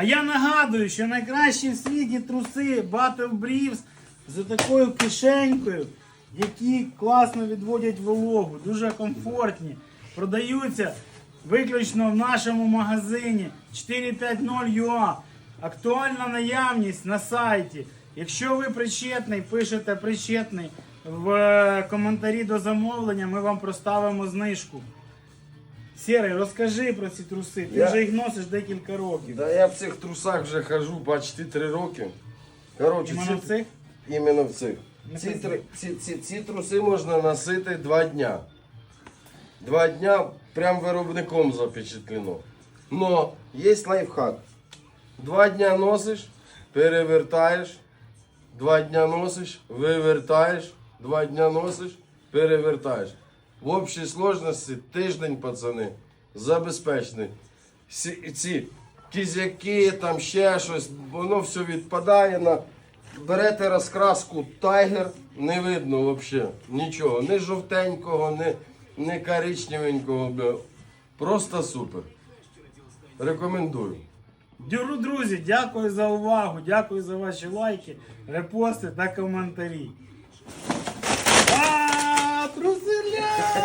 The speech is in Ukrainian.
А я нагадую, що найкращі в світі труси Battle Briefs з такою кишенькою, які класно відводять вологу, дуже комфортні. Продаються виключно в нашому магазині 450.ua. Актуальна наявність на сайті. Якщо ви причетний, пишете причетний в е, коментарі до замовлення, ми вам проставимо знижку. Сірий, розкажи про ці труси. Ти Я- вже їх носиш декілька років. Да я в цих трусах вже хожу почти три роки. Коротше, Іменно ці, в цих? іменно в цих. Не Ці, пизди. три- ці, ці, ці труси можна носити два дня. Два дня прям виробником запечатлено. Но є лайфхак. Два дня носиш, перевертаєш, два дня носиш, вивертаєш, два дня носиш, перевертаєш. В общій сложності тиждень, пацани, забезпечений. Ці кізяки, там ще щось, воно все відпадає на. Берете розкраску тайгер, не видно взагалі нічого. Ні жовтенького, ні, ні коричневенького. Просто супер. Рекомендую. Дюру, друзі, дякую за увагу, дякую за ваші лайки, репости та коментарі.